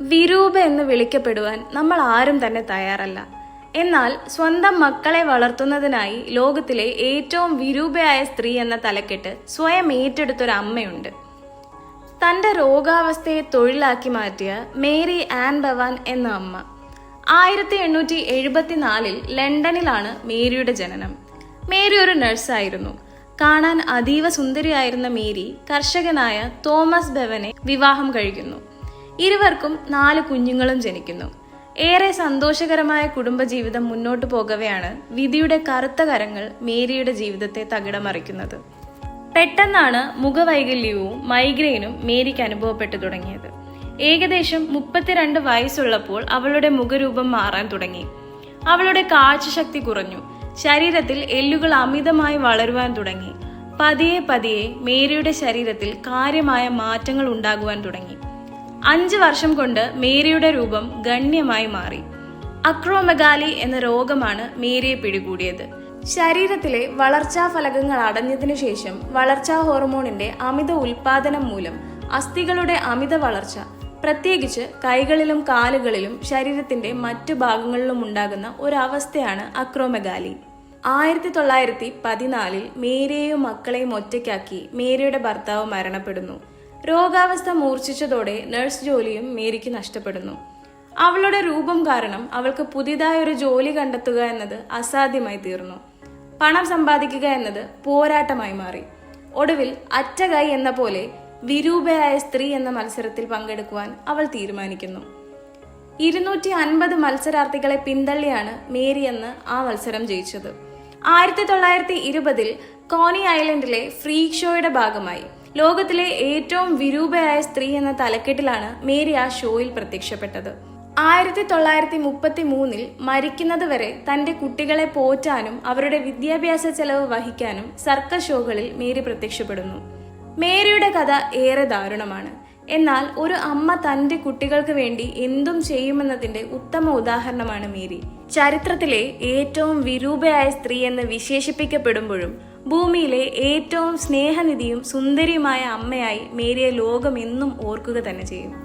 വിരൂപ എന്ന് വിളിക്കപ്പെടുവാൻ നമ്മൾ ആരും തന്നെ തയ്യാറല്ല. എന്നാൽ സ്വന്തം മക്കളെ വളർത്തുന്നതിനായി ലോകത്തിലെ ഏറ്റവും വിരൂപയായ സ്ത്രീ എന്ന തലക്കെട്ട് സ്വയം ഏറ്റെടുത്തൊരു അമ്മയുണ്ട്. തന്റെ രോഗാവസ്ഥയെ തൊഴിലാക്കി മാറ്റിയ മേരി ആൻ ഭവാൻ എന്ന അമ്മ. ആയിരത്തി എണ്ണൂറ്റി എഴുപത്തിനാലിൽ ലണ്ടനിലാണ് മേരിയുടെ ജനനം. മേരി ഒരു നഴ്സായിരുന്നു. കാണാൻ അതീവ സുന്ദരിയായിരുന്ന മേരി കർഷകനായ തോമസ് ബെവനെ വിവാഹം കഴിക്കുന്നു. ഇരുവർക്കും നാല് കുഞ്ഞുങ്ങളും ജനിക്കുന്നു. ഏറെ സന്തോഷകരമായ കുടുംബജീവിതം മുന്നോട്ടു പോകവെയാണ് വിധിയുടെ കറുത്ത കരങ്ങൾ മേരിയുടെ ജീവിതത്തെ തകിടമറിക്കുന്നത്. പെട്ടെന്നാണ് മുഖവൈകല്യവും മൈഗ്രെയിനും മേരിക്ക് അനുഭവപ്പെട്ടു തുടങ്ങിയത്. ഏകദേശം മുപ്പത്തിരണ്ട് വയസ്സുള്ളപ്പോൾ അവളുടെ മുഖരൂപം മാറാൻ തുടങ്ങി. അവളുടെ കാഴ്ചശക്തി കുറഞ്ഞു. ശരീരത്തിൽ എല്ലുകൾ അമിതമായി വളരുവാൻ തുടങ്ങി. പതിയെ പതിയെ മേരിയുടെ ശരീരത്തിൽ കാര്യമായ മാറ്റങ്ങൾ ഉണ്ടാകുവാൻ തുടങ്ങി. അഞ്ച് വർഷം കൊണ്ട് മേരിയുടെ രൂപം ഗണ്യമായി മാറി. അക്രോമെഗാലി എന്ന രോഗമാണ് മേരിയെ പിടികൂടിയത്. ശരീരത്തിലെ വളർച്ചാ ഫലകങ്ങൾ അടഞ്ഞതിനു ശേഷം വളർച്ചാ ഹോർമോണിന്റെ അമിത ഉൽപാദനം മൂലം അസ്ഥികളുടെ അമിത വളർച്ച പ്രത്യേകിച്ച് കൈകളിലും കാലുകളിലും ശരീരത്തിന്റെ മറ്റു ഭാഗങ്ങളിലും ഉണ്ടാകുന്ന ഒരവസ്ഥയാണ് അക്രോമെഗാലി. ആയിരത്തി തൊള്ളായിരത്തി പതിനാലിൽ മേരിയെയും മക്കളെയും ഒറ്റയ്ക്കാക്കി മേരിയുടെ ഭർത്താവ് മരണപ്പെടുന്നു. രോഗാവസ്ഥ മൂർച്ഛിച്ചതോടെ നഴ്സ് ജോലിയും മേരിക്ക് നഷ്ടപ്പെടുന്നു. അവളുടെ രൂപം കാരണം അവൾക്ക് പുതിയതായ ഒരു ജോലി കണ്ടെത്തുക എന്നത് അസാധ്യമായി തീർന്നു. പണം സമ്പാദിക്കുക എന്നത് പോരാട്ടമായി മാറി. ഒടുവിൽ അറ്റകൈ എന്ന പോലെ വിരൂപയായ സ്ത്രീ എന്ന മത്സരത്തിൽ പങ്കെടുക്കുവാൻ അവൾ തീരുമാനിക്കുന്നു. ഇരുന്നൂറ്റി അൻപത് മത്സരാർത്ഥികളെ പിന്തള്ളിയാണ് മേരി എന്ന് ആ മത്സരം ജയിച്ചത്. ആയിരത്തി തൊള്ളായിരത്തി ഇരുപതിൽ കോണി ഐലൻഡിലെ ഫ്രീ ഷോയുടെ ഭാഗമായി. ലോകത്തിലെ ഏറ്റവും വിരൂപയായ സ്ത്രീ എന്ന തലക്കെട്ടിലാണ് മേരി ആ ഷോയിൽ പ്രത്യക്ഷപ്പെട്ടത്. ആയിരത്തി തൊള്ളായിരത്തി മുപ്പത്തി മൂന്നിൽ മരിക്കുന്നത് വരെ തന്റെ കുട്ടികളെ പോറ്റാനും അവരുടെ വിദ്യാഭ്യാസ ചെലവ് വഹിക്കാനും സർക്കസ് ഷോകളിൽ മേരി പ്രത്യക്ഷപ്പെടുന്നു. മേരിയുടെ കഥ ഏറെ ദാരുണമാണ്. എന്നാൽ ഒരു അമ്മ തന്റെ കുട്ടികൾക്ക് വേണ്ടി എന്തും ചെയ്യുമെന്നതിന്റെ ഉത്തമ ഉദാഹരണമാണ് മേരി. ചരിത്രത്തിലെ ഏറ്റവും വിരൂപയായ സ്ത്രീ എന്ന് വിശേഷിപ്പിക്കപ്പെടുമ്പോഴും ഭൂമിയിലെ ഏറ്റവും സ്നേഹനിധിയും സുന്ദരിയുമായ അമ്മയായി മേരിയെ ലോകം എന്നും ഓർക്കുക തന്നെ ചെയ്യും.